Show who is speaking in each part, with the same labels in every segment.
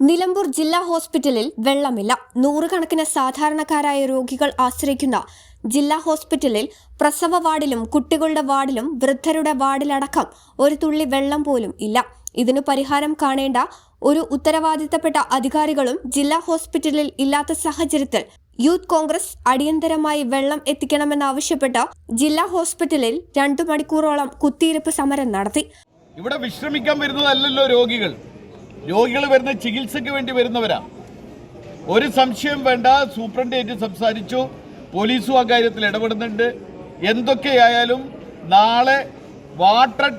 Speaker 1: Nilambur ജില്ലാ ഹോസ്പിറ്റലിൽ വെള്ളമില്ല. നൂറുകണക്കിന് സാധാരണക്കാരായ രോഗികൾ ആശ്രയിക്കുന്ന ജില്ലാ ഹോസ്പിറ്റലിൽ പ്രസവ വാർഡിലും കുട്ടികളുടെ വാർഡിലും വൃദ്ധരുടെ വാർഡിലടക്കം ഒരു തുള്ളി വെള്ളം പോലും ഇല്ല. ഇതിനു പരിഹാരം കാണേണ്ട ഒരു ഉത്തരവാദിത്തപ്പെട്ട അധികാരികളും ജില്ലാ ഹോസ്പിറ്റലിൽ ഇല്ലാത്ത സാഹചര്യത്തിൽ യൂത്ത് കോൺഗ്രസ് അടിയന്തരമായി വെള്ളം എത്തിക്കണമെന്നാവശ്യപ്പെട്ട് ജില്ലാ ഹോസ്പിറ്റലിൽ രണ്ടു മണിക്കൂറോളം കുത്തിയിരിപ്പ് സമരം നടത്തി.
Speaker 2: ഇവിടെ വിശ്രമിക്കാൻ വരുന്നതല്ലല്ലോ രോഗികൾ. രോഗികൾ വരുന്ന ചികിത്സയ്ക്ക് വേണ്ടി വരുന്നവരാ. ഒരു സംശയം വേണ്ട സൂപ്രണ്ടേറ്റ് സംസാരിച്ചു പോലീസും ആ കാര്യത്തിൽ ഇടപെടുന്നുണ്ട്. എന്തൊക്കെയായാലും നാളെ വാട്ടർ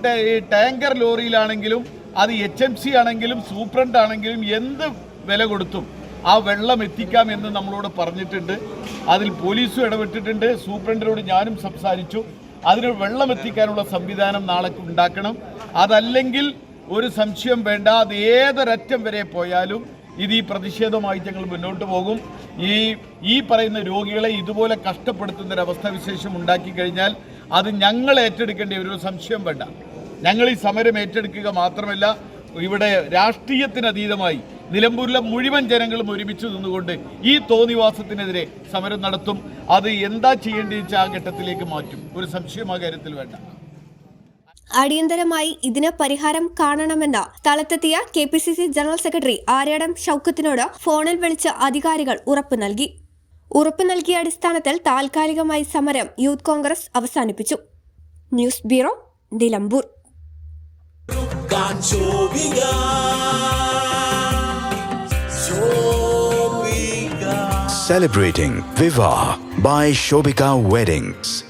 Speaker 2: ടാങ്കർ ലോറിയിലാണെങ്കിലും അത് എച്ച് എം സി ആണെങ്കിലും സൂപ്രണ്ട് ആണെങ്കിലും എന്ത് വില കൊടുത്തും ആ വെള്ളം എത്തിക്കാം എന്ന് നമ്മളോട് പറഞ്ഞിട്ടുണ്ട്. അതിൽ പോലീസും ഇടപെട്ടിട്ടുണ്ട് സൂപ്രണ്ടിനോട് ഞാനും സംസാരിച്ചു. അതിന് വെള്ളം എത്തിക്കാനുള്ള സംവിധാനം നാളെ ഉണ്ടാക്കണം. അതല്ലെങ്കിൽ ഒരു സംശയം വേണ്ട. അത് ഏതൊരറ്റം വരെ പോയാലും ഇത് ഈ പ്രതിഷേധമായി ഞങ്ങൾ മുന്നോട്ട് പോകും. ഈ ഈ പറയുന്ന രോഗികളെ ഇതുപോലെ കഷ്ടപ്പെടുത്തുന്ന ഒരു വിശേഷം ഉണ്ടാക്കി കഴിഞ്ഞാൽ അത് ഞങ്ങൾ ഏറ്റെടുക്കേണ്ട ഒരു സംശയം വേണ്ട. ഞങ്ങൾ ഈ സമരം ഏറ്റെടുക്കുക മാത്രമല്ല ഇവിടെ രാഷ്ട്രീയത്തിനതീതമായി നിലമ്പൂരിലെ മുഴുവൻ ജനങ്ങളും ഒരുമിച്ച് നിന്നുകൊണ്ട് ഈ തോന്നിവാസത്തിനെതിരെ സമരം നടത്തും. അത് എന്താ ചെയ്യേണ്ടതെന്ന് വെച്ചാൽ ആ ഘട്ടത്തിലേക്ക് മാറ്റും. ഒരു സംശയം ആ കാര്യത്തിൽ വേണ്ട.
Speaker 1: അടിയന്തരമായി ഇതിന് പരിഹാരം കാണണമെന്ന് സ്ഥലത്തെത്തിയ K P C C general secretary Aryadan ഷൌക്കത്തിനോട് ഫോണിൽ വിളിച്ച് അധികാരികൾ ഉറപ്പ് നൽകി. ഉറപ്പ് നൽകിയ അടിസ്ഥാനത്തിൽ താൽക്കാലികമായി സമരം യൂത്ത് കോൺഗ്രസ് അവസാനിപ്പിച്ചു. News bureau Nilambur.
Speaker 3: Celebrating Viva by Shobika Weddings.